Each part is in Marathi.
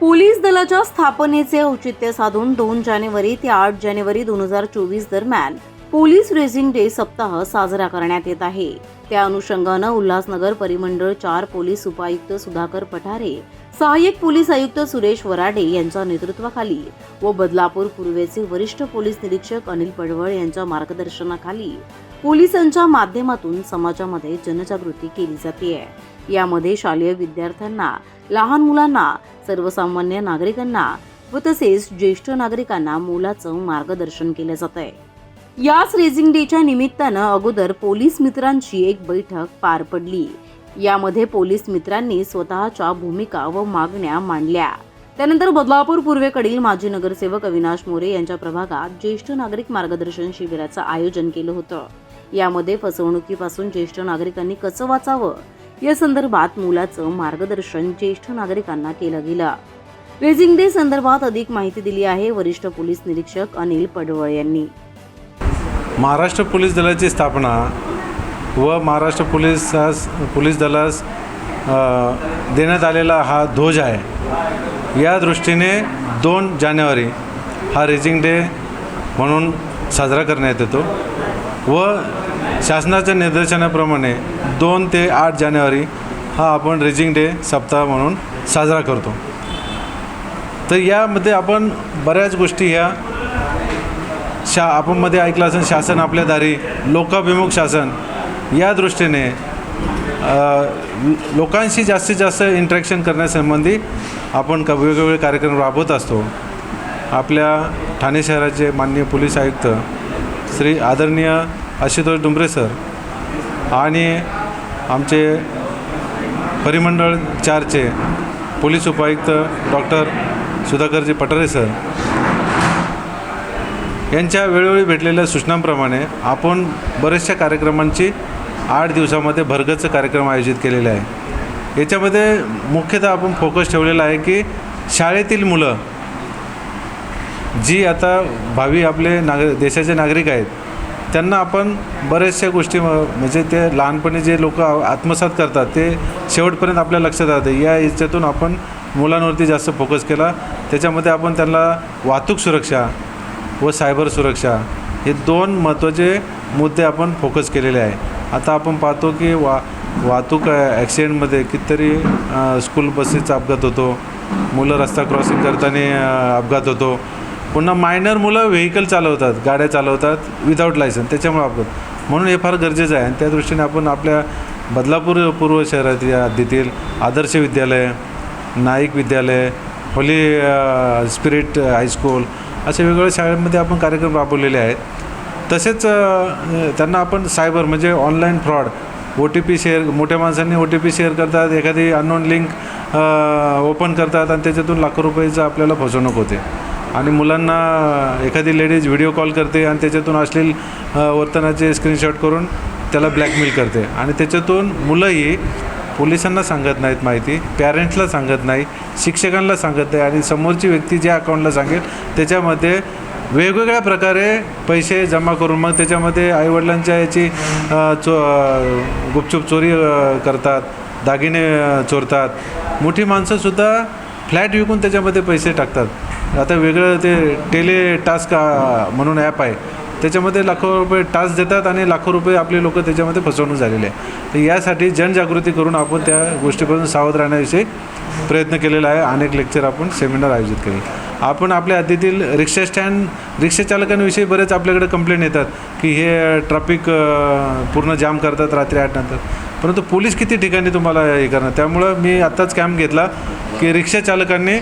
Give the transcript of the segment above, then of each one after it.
पोलीस दलाच्या स्थापनेचे औचित्य साधून दोन जानेवारी ते आठ जानेवारी दोन हजार चोवीस दरम्यान पोलीस रेझिंग डे सप्ताह साजरा करण्यात येत आहे. त्या अनुषंगानं उल्हासनगर परिमंडळ चार पोलीस उपायुक्त सुधाकर पठारे सहाय्यक पोलीस आयुक्त सुरेश वराडे यांच्या नेतृत्वाखाली व बदलापूर पूर्वेचे वरिष्ठ पोलीस निरीक्षक अनिल पडवळ यांच्या मार्गदर्शनाखाली पोलिसांच्या माध्यमातून समाजामध्ये जनजागृती केली जाते यामध्ये शालेय विद्यार्थ्यांना लहान मुलांना सर्वसामान्य नागरिकांना व तसेच ज्येष्ठ नागरिकांना मोलाचं मार्गदर्शन केलं जात आहे याच रेझिंग डेच्या निमित्तानं अगोदर पोलीस मित्रांची एक बैठक पार पडली. यामध्ये पोलीस मित्रांनी स्वतःच्या भूमिका व मागण्या मांडल्या. त्यानंतर बदलापूर पूर्वेकडील माजी नगरसेवक अविनाश मोरे यांच्या प्रभागात ज्येष्ठ नागरिक मार्गदर्शन शिबिराचं आयोजन केलं होतं. यामध्ये फसवणुकीपासून ज्येष्ठ नागरिकांनी कसं वाचावं या संदर्भात मुलाचं मार्गदर्शन ज्येष्ठ नागरिकांना केलं गेलं. रेझिंग डे संदर्भात अधिक माहिती दिली आहे वरिष्ठ पोलीस निरीक्षक अनिल पडवळ यांनी. महाराष्ट्र पोलीस दलाची स्थापना व महाराष्ट्र पोलीस पोलीस दलास देण्यात आलेला हा ध्वज आहे. या दृष्टीने दोन जानेवारी हा रेजिंग डे म्हणून साजरा करण्यात येतो व शासनाच्या निर्देशनाप्रमाणे दोन ते आठ जानेवारी हा आपण रेजिंग डे सप्ताह म्हणून साजरा करतो. तर यामध्ये आपण बऱ्याच गोष्टी ह्या शा आपणमध्ये ऐकलं असेल शासन आपल्या दारी लोकाभिमुख शासन या दृष्टीने लोकांशी जास्तीत जास्त इंटरॅक्शन करण्यासंबंधी आपण क वेगवेगळे कार्यक्रम राबवत असतो. आपल्या ठाणे शहराचे माननीय पोलीस आयुक्त श्री आदरणीय आशुतोष डुंबरे सर आणि आमचे परिमंडळ चारचे पोलीस उपायुक्त डॉक्टर सुधाकरजी पठारे सर. यांच्या वेळोवेळी भेटलेल्या सूचनांप्रमाणे आपण बऱ्याचशा कार्यक्रमांची आठ दिवसामध्ये भरगच कार्यक्रम आयोजित केलेले आहे. याच्यामध्ये मुख्यतः आपण फोकस ठेवलेला आहे की शाळेतील मुलं जी आता भावी आपले नाग देशाचे नागरिक आहेत त्यांना आपण बऱ्याचशा गोष्टी म- म्हणजे ते लहानपणी जे लोक आत्मसात करतात ते शेवटपर्यंत आपल्या लक्षात राहते. या याच्यातून आपण मुलांवरती जास्त फोकस केला. त्याच्यामध्ये आपण त्यांना वाहतूक सुरक्षा व सायबर सुरक्षा हे दोन महत्त्वाचे मुद्दे आपण फोकस केलेले आहे. आता आपण पाहतो की वा वाहतूक ॲक्सिडेंटमध्ये कितीतरी स्कूल बसेसचा अपघात होतो. मुलं रस्ता क्रॉसिंग करताना अपघात होतो. पुन्हा मायनर मुलं व्हेकल चालवतात गाड्या चालवतात विदाऊट लायसन त्याच्यामुळे आपण म्हणून हे फार गरजेचं आहे. आणि त्या दृष्टीने आपण आपल्या बदलापूर पूर्व शहरातील हद्दीतील आदर्श विद्यालय नाईक विद्यालय होली स्पिरिट हायस्कूल असे वेगवेगळ्या शाळांमध्ये आपण कार्यक्रम राबवलेले आहेत. तसेच त्यांना आपण सायबर म्हणजे online fraud O T P share मोठ्या माणसांनी ओ टी पी शेअर करतात एखादी अननोन लिंक ओपन करतात आणि त्याच्यातून लाखो रुपयेचं आपल्याला फसवणूक होते. आणि मुलांना एखादी लेडीज व्हिडिओ कॉल करते आणि त्याच्यातून अश्लील वर्तनाचे स्क्रीनशॉट करून त्याला ब्लॅकमेल करते. आणि त्याच्यातून मुलंही पोलिसांना सांगत नाहीत माहिती पॅरेंट्सला सांगत नाही शिक्षकांना सांगत नाही आणि समोरची व्यक्ती ज्या अकाउंटला सांगेल त्याच्यामध्ये वेगवेगळ्या प्रकारे पैसे जमा करून मग त्याच्यामध्ये आईवडिलांच्या याची चो गुपचूप चोरी करतात दागिने चोरतात. मोठी माणसंसुद्धा फ्लॅट विकून त्याच्यामध्ये पैसे टाकतात. आता वेगळं ते टेले टास्क म्हणून ॲप आहे. त्याच्यामध्ये लाखो रुपये टास्क देतात आणि लाखो रुपये आपले लोक त्याच्यामध्ये फसवणूक झालेले आहे. तर यासाठी जनजागृती करून आपण त्या गोष्टीपासून सावध राहण्याविषयी प्रयत्न केलेला आहे. अनेक लेक्चर आपण सेमिनार आयोजित केले. आपण आपल्या हद्दीतील रिक्षा स्टँड रिक्षाचालकांविषयी बरेच आपल्याकडे कंप्लेंट येतात की हे ट्रॅफिक पूर्ण जाम करतात रात्री आठ नंतर. परंतु पोलीस किती ठिकाणी तुम्हाला हे करणार? त्यामुळं मी आत्ताच कॅम्प घेतला की रिक्षाचालकांनी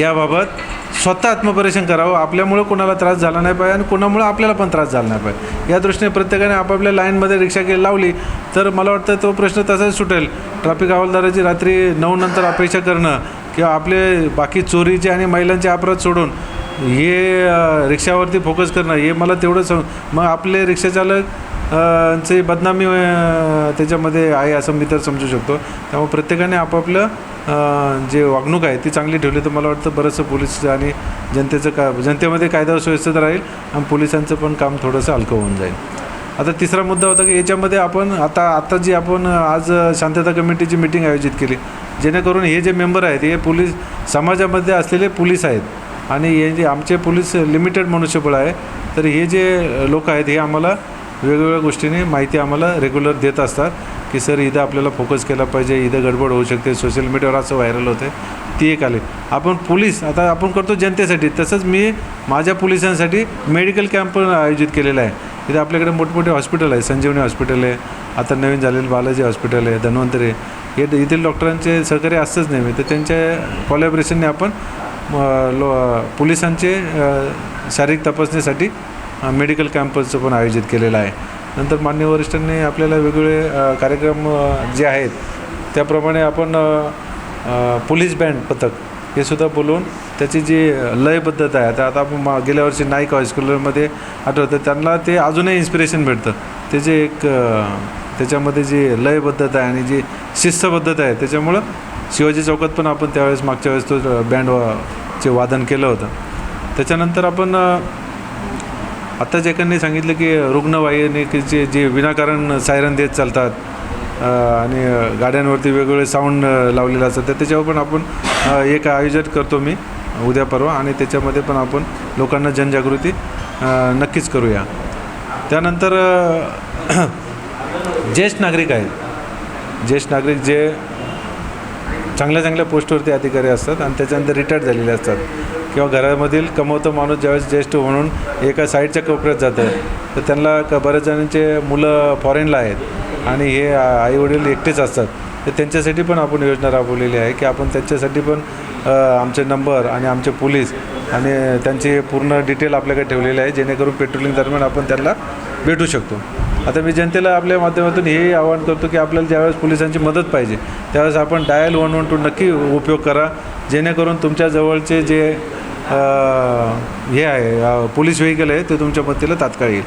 याबाबत स्वतः आत्मपरीक्षण करावं. आपल्यामुळं कोणाला त्रास झाला नाही पाहिजे आणि कोणामुळं आपल्याला पण त्रास झाला नाही पाहिजे. या दृष्टीने प्रत्येकाने आपापल्या लाईनमध्ये रिक्षा केली लावली तर मला वाटतं तो प्रश्न तसाच सुटेल. ट्रॅफिक हवालदाराची रात्री नऊ नंतर अपेक्षा करणं किंवा आपले बाकी चोरीचे आणि महिलांचे अपराध सोडून हे रिक्षावरती फोकस करणं हे मला तेवढं सम मग आपले रिक्षाचालक चे बदनामी त्याच्यामध्ये आहे असं मी तर समजू शकतो. त्यामुळे प्रत्येकाने आपापलं जे वागणूक आहे ती चांगली ठेवली तर मला वाटतं बरंचसं पोलीस आणि जनतेचं का जनतेमध्ये कायदा सुव्यवस्थित राहील आणि पोलिसांचं पण काम थोडंसं हलकं होऊन जाईल. आता तिसरा मुद्दा होता की याच्यामध्ये आपण आता आता जी आपण आज शांतता कमिटीची मिटिंग आयोजित केली जेणेकरून हे जे मेंबर आहेत हे पोलीस समाजामध्ये असलेले पोलीस आहेत आणि हे जे आमचे पोलीस लिमिटेड मनुष्यबळ आहे तर हे जे लोक आहेत हे आम्हाला वेगवेगळ्या गोष्टीने माहिती आम्हाला रेग्युलर देत असतात की सर इथं आपल्याला फोकस केला पाहिजे इथं गडबड होऊ शकते सोशल मीडियावर असं व्हायरल होते ती एक आली. आपण पोलीस आता आपण करतो जनतेसाठी. तसंच मी माझ्या पोलिसांसाठी मेडिकल कॅम्प पण आयोजित केलेला आहे. इथे आपल्याकडे मोठमोठे हॉस्पिटल आहे. संजीवनी हॉस्पिटल आहे. आता नवीन झालेलं बालाजी हॉस्पिटल आहे धन्वंतरी हे इथील डॉक्टरांचे सहकार्य असतंच नेहमी. तर त्यांच्या कॉलॅबरेशनने आपण लो पोलिसांचे शारीरिक तपासणीसाठी मेडिकल कॅम्पसचं पण आयोजित केलेलं आहे. नंतर मान्य वरिष्ठांनी आपल्याला वेगवेगळे कार्यक्रम जे आहेत त्याप्रमाणे आपण पोलीस बँड पथक हे सुद्धा बोलवून त्याची जी लयबद्धता आहे आता आता आपण मा गेल्या वर्षी नाईक हायस्कूलमध्ये आठवतं त्यांना ते अजूनही इन्स्पिरेशन भेटतं. ते जे एक त्याच्यामध्ये जी लयबद्धता आहे आणि जी शिस्तबद्धता आहे त्याच्यामुळं शिवाजी चौकात पण आपण त्यावेळेस मागच्या वेळेस तो बँड वा चे वादन केलं होतं. त्याच्यानंतर आपण आत्ताच एकांनी सांगितलं की रुग्णवाहिनीचे जे विनाकारण सायरन देत चालतात आणि गाड्यांवरती वेगवेगळे साऊंड लावलेलं लावलेले असतात तर त्याच्यावर पण आपण एक आयोजन करतो मी उद्या परवा आणि त्याच्यामध्ये पण आपण लोकांना जनजागृती नक्कीच करूया. त्यानंतर ज्येष्ठ नागरिक आहेत. ज्येष्ठ नागरिक जे चांगल्या चांगल्या पोस्टवरती अधिकारी असतात आणि त्याच्यानंतर रिटायर्ड झालेले असतात. किंवा घरामधील कमवतो माणूस ज्यावेळेस ज्येष्ठ म्हणून एका साईडच्या कोपऱ्यात जातं तर त्यांना क बऱ्याच जणांचे मुलं फॉरेनला आहेत आणि हे आईवडील एकटेच असतात. तर त्यांच्यासाठी पण आपण योजना राबवलेली आहे की आपण त्यांच्यासाठी पण आमचे नंबर आणि आमचे पोलीस आणि त्यांची पूर्ण डिटेल आपल्याकडे ठेवलेले आहे जेणेकरून पेट्रोलिंग दरम्यान आपण त्यांना भेटू शकतो. आता मी जनतेला आपल्या माध्यमातून हे आवाहन करतो की आपल्याला ज्यावेळेस पोलिसांची मदत पाहिजे त्यावेळेस आपण डायल वन वन टू नक्की उपयोग करा जेणेकरून तुमच्या जवळचे जे हे आहे पोलीस व्हेकल आहे ते तुमच्या मदतीला तात्काळ येईल.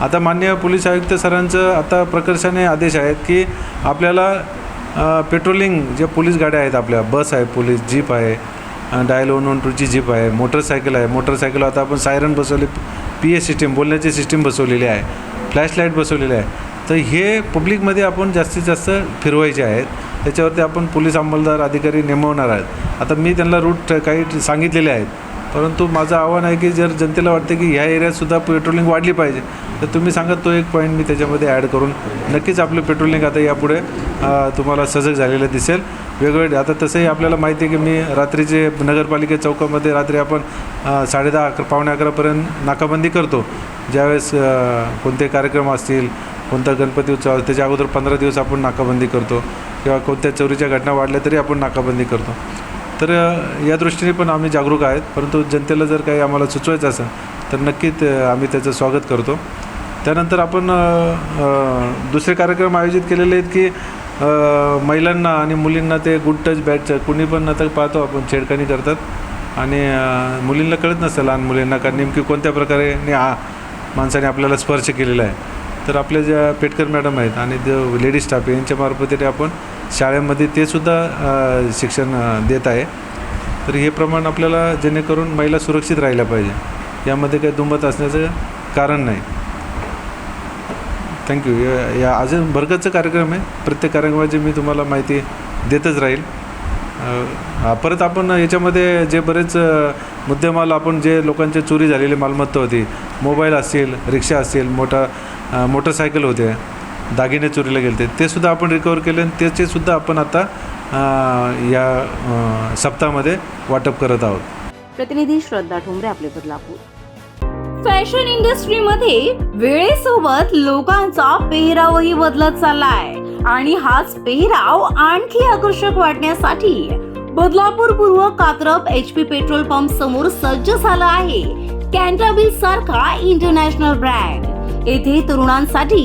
आता मान्य पोलीस आयुक्त सरांचं आता प्रकर्षाने आदेश आहेत की आपल्याला पेट्रोलिंग जे पोलीस गाड्या आहेत आपल्या बस आहे पोलीस जीप आहे डायल वन वन टूची जीप आहे मोटरसायकल आहे मोटरसायकल आता आपण सायरन बसवले पी ए सिस्टीम बोलण्याची सिस्टीम बसवलेली आहे फ्लॅशलाईट बसवलेली आहे. तर हे पब्लिकमध्ये आपण जास्तीत जास्त फिरवायचे आहेत त्याच्यावरती आपण पोलीस अंमलदार अधिकारी नेमवणार आहेत. आता मी त्यांना रूट काही सांगितलेले आहेत परंतु माझं आव्हान आहे की जर जनतेला वाटतं की ह्या एरियातसुद्धा पेट्रोलिंग वाढली पाहिजे तर तुम्ही सांगत तो एक पॉईंट मी त्याच्यामध्ये ॲड करून. नक्कीच आपलं पेट्रोलिंग आता यापुढे तुम्हाला सजग झालेलं दिसेल. वेगवेगळे आता तसंही आपल्याला माहिती आहे की मी रात्रीचे नगरपालिके चौकामध्ये रात्री आपण साडेदहा अकरा पावणे अकरापर्यंत नाकाबंदी करतो. ज्यावेळेस कोणते कार्यक्रम असतील कोणता गणपती उत्सव त्याच्या अगोदर पंधरा दिवस आपण नाकाबंदी करतो. किंवा कोणत्या चोरीच्या घटना वाढल्या तरी आपण नाकाबंदी करतो. तर या दृष्टीने पण आम्ही जागरूक आहेत. परंतु जनतेला जर काही आम्हाला सुचवायचं असेल तर नक्कीच आम्ही त्याचं स्वागत करतो. त्यानंतर आपण दुसरे कार्यक्रम आयोजित केलेले आहेत की महिलांना आणि मुलींना ते गुड टच बॅड टच कुणी पण आता पाहतो आपण छेडखानी करतात. आणि मुलींना कळत नसतं लहान मुलींना का नेमकी कोणत्या प्रकारे ने आ माणसाने आपल्याला स्पर्श केलेला आहे. तर आपल्या ज्या पेटकर मॅडम आहेत आणि लेडीज स्टाफ यांच्यामार्फत ते आपण शाळेमध्ये ते सुद्धा शिक्षण देत आहे. तर हे प्रमाण आपल्याला जेणेकरून महिला सुरक्षित राहिल्या पाहिजे. यामध्ये काही दुमत असण्याचं कारण नाही. थँक्यू या या अजून भरगतचं कार्यक्रम आहे. प्रत्येक कार्यक्रमाची मी तुम्हाला माहिती देतच राहील. परत आपण याच्यामध्ये जे बरेच मुद्देमाल आपण जे लोकांचे चोरी झालेली मालमत्ता होती मोबाईल असतील रिक्षा असतील मोठा मोटरसायकल होते दागिने चोरीला गेले ते सुद्धा आपण रिकवर केले आणि त्याचे सुद्धा आपण आता या सप्ताहामध्ये वाटप करत आहोत. प्रतिनिधी श्रद्धा ठोंबरे आपले बदलापूर फॅशन इंडस्ट्रीमध्ये वेळेसोबत लोकांचा पेहरावही बदलत चाललाय. आणि हाच पेहराव आणखी आकर्षक वाटण्यासाठी बदलापूर पूर्व Katrap H P petrol pump समोर सज्ज झाला आहे. कॅन्टाबिल सारखा इंटरनॅशनल ब्रँड येथे तरुणांसाठी